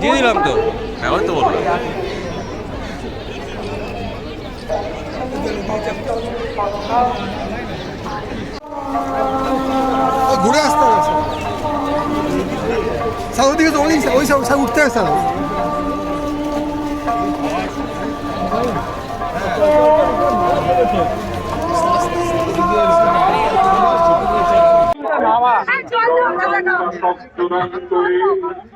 দিয়ে দিলাম তো। হ্যাঁ তো বললাম ঘুরে আসতে হবে। স্যার স্যার ওদিকে তো ওই ওই স্যার উঠতে হবে। স্যার সপ্তরান্তরে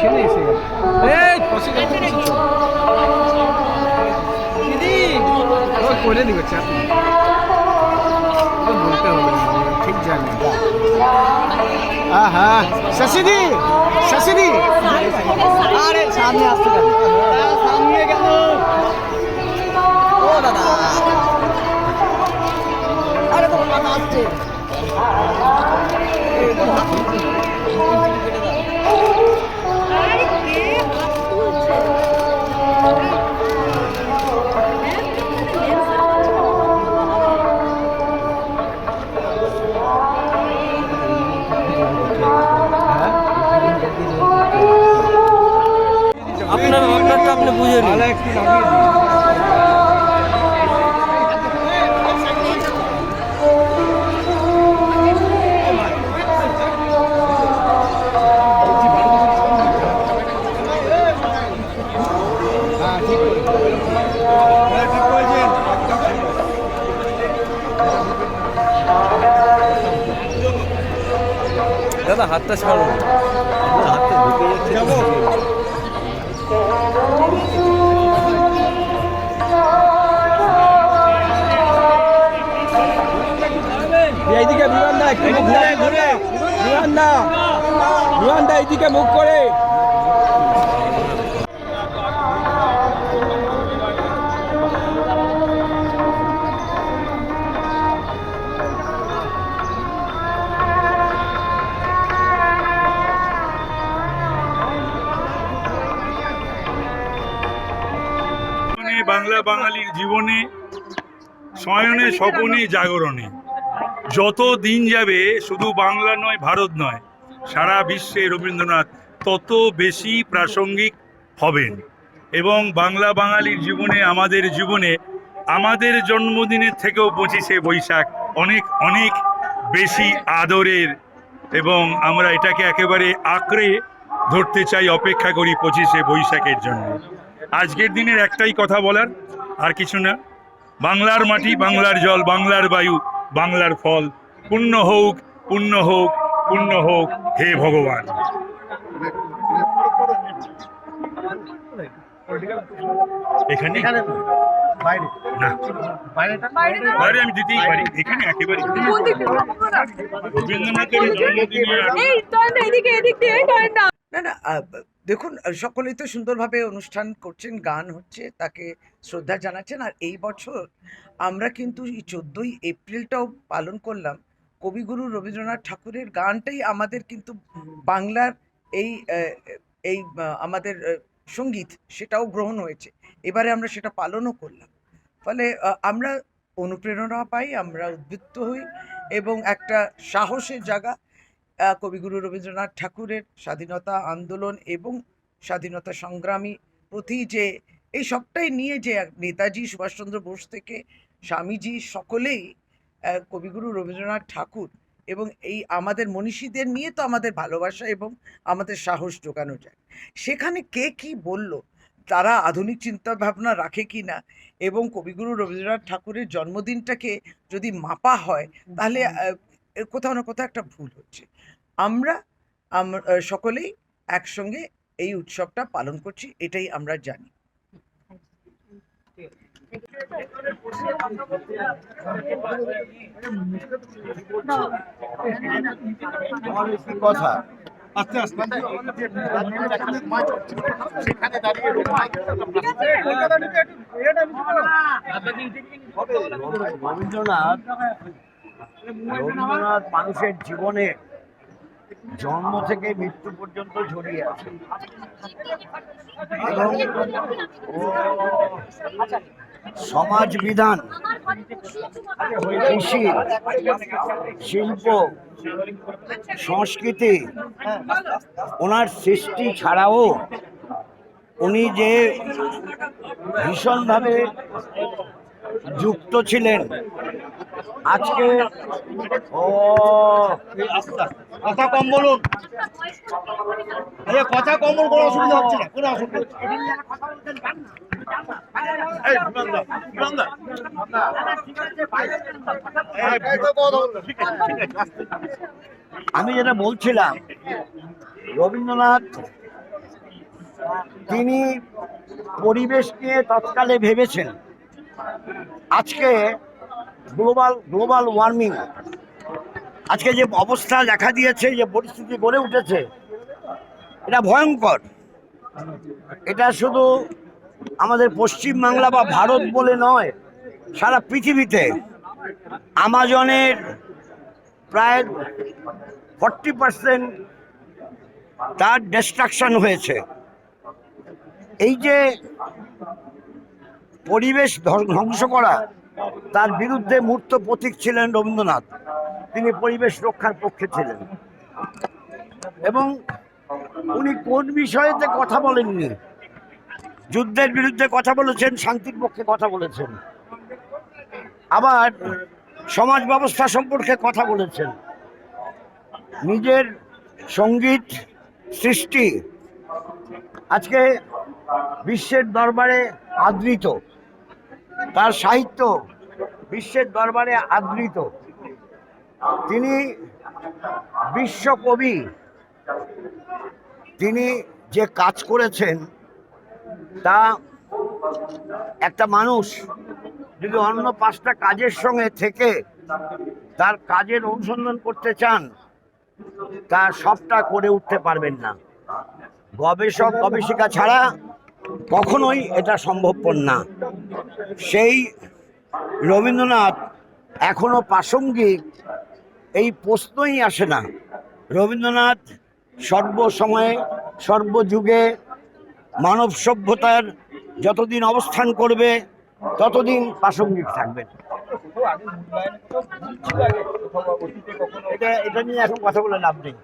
পিছনে এসে গেল এই কষে গেল দিদি ও করে দিবে চাপ। ও বলতে হবে ঠিক জানে। আহা, শশিদি শশিদি। আরে, সামনে আসতে গেল। সামনে গেল। ও, দাদা। আরে তো আসছে। দাদা হাতটা ছাড়ো। এইদিকে বিমানদা একটু ঘুরে ঘুরে এইদিকে মুখ করে। বাংলা বাঙালির জীবনে, শয়নে স্বপনে জাগরণে। যত দিন যাবে, শুধু বাংলা নয়, ভারত নয়, সারা বিশ্বে রবীন্দ্রনাথ তত বেশি প্রাসঙ্গিক হবেন। এবং বাংলা বাঙালির জীবনে, আমাদের জীবনে, আমাদের জন্মদিনের থেকেও পঁচিশে বৈশাখ অনেক অনেক বেশি আদরের এবং আমরা এটাকে একেবারে আঁকড়ে ধরতে চাই, অপেক্ষা করি পঁচিশে বৈশাখের জন্য। আজকের দিনের একটাই কথা বলার আর কিছু না। বাংলার মাটি বাংলার জল বাংলার বায়ু বাংলার ফল। পুণ্য হোক পুণ্য হোক পুণ্য হোক হে ভগবান। এখানে? না। বাইরে আমি দিতেই পারি। এখানে একেবারে রবীন্দ্রনাথের জন্মদিনে না না। দেখুন সকলেই তো সুন্দরভাবে অনুষ্ঠান করছেন, গান হচ্ছে, তাকে শ্রদ্ধা জানাচ্ছেন। আর এই বছর আমরা কিন্তু এই চোদ্দোই এপ্রিলটাও পালন করলাম। কবিগুরু রবীন্দ্রনাথ ঠাকুরের গানটাই আমাদের কিন্তু বাংলার এই এই আমাদের সংগীত, সেটাও গ্রহণ হয়েছে। এবারে আমরা সেটা পালনও করলাম। ফলে আমরা অনুপ্রেরণা পাই, আমরা উদ্বুদ্ধ হই এবং একটা সাহসের জায়গা কবিগুরু রবীন্দ্রনাথ ঠাকুরের স্বাধীনতা আন্দোলন এবং স্বাধীনতা সংগ্রামী প্রতি যে, এই সবটাই নিয়ে যে নেতাজি সুভাষচন্দ্র বোস থেকে স্বামীজি সকলেই কবিগুরু রবীন্দ্রনাথ ঠাকুর এবং এই আমাদের মনীষীদের নিয়ে তো আমাদের ভালোবাসা এবং আমাদের সাহস জোগানো যায়। সেখানে কে কি বলল? তারা আধুনিক চিন্তা ভাবনা রাখে কি না? এবং কবিগুরু রবীন্দ্রনাথ ঠাকুরের জন্মদিনটাকে যদি মাপা হয়, তাহলে কোথাও না কোথাও একটা ভুল হচ্ছে। আমরা, আম- সকলেই একসঙ্গে এই উৎসবটা পালন করছি, এটাই আমরা জানি। কথা রবীন্দ্রনাথ রবীন্দ্রনাথ মানুষের জীবনে জন্ম থেকে মৃত্যু পর্যন্ত জড়িয়ে আছে। সমাজ বিধান, কৃষি, শিল্প, সংস্কৃতি, ওনার সৃষ্টি ছাড়াও উনি যে ভীষণভাবে যুক্ত ছিলেন। আজকে ও কথা কম বলুন। কথা কম বলুন কোনো অসুবিধা হচ্ছে না কোনো অসুবিধা। আমি যেটা বলছিলাম রবীন্দ্রনাথ তিনি পরিবেশ নিয়ে তৎকালে ভেবেছেন। আজকে গ্লোবাল গ্লোবাল ওয়ার্মিং। আজকে যে অবস্থা দেখা দিয়েছে, যে পরিস্থিতি গড়ে উঠেছে, এটা ভয়ঙ্কর। এটা শুধু আমাদের পশ্চিম বাংলা বা ভারত বলে নয়, সারা পৃথিবীতে। আমাজনের প্রায় ফর্টি পার্সেন্ট তার ডিস্ট্রাকশন হয়েছে। এই যে পরিবেশ ধ্বংস করা, তার বিরুদ্ধে মূর্ত প্রতীক ছিলেন রবীন্দ্রনাথ। তিনি পরিবেশ রক্ষার পক্ষে ছিলেন। এবং উনি কোন বিষয়েতে কথা বলেননি? যুদ্ধের বিরুদ্ধে কথা বলেছেন, শান্তির পক্ষে কথা বলেছেন। আবার সমাজ ব্যবস্থা সম্পর্কে কথা বলেছেন। নিজের সংগীত সৃষ্টি আজকে বিশ্বের দরবারে আদৃত। তার সাহিত্য বিশ্বের দরবারে আদৃত। তিনি বিশ্বকবি। তিনি যে কাজ করেছেন, তা একটা মানুষ যদি অন্য পাঁচটা কাজের সঙ্গে থেকে তার কাজের অনুসন্ধান করতে চান, তা সবটা করে উঠতে পারবেন না। গবেষক, গবেষিকা ছাড়া কখনোই এটা সম্ভবপর না। সেই রবীন্দ্রনাথ এখনও প্রাসঙ্গিক, এই প্রশ্নই আসে না। রবীন্দ্রনাথ সর্বসময়ে, সর্বযুগে মানব সভ্যতার যতদিন অবস্থান করবে, ততদিন প্রাসঙ্গিক থাকবে। এটা এটা নিয়ে এখন কথা বলে লাভ নেই।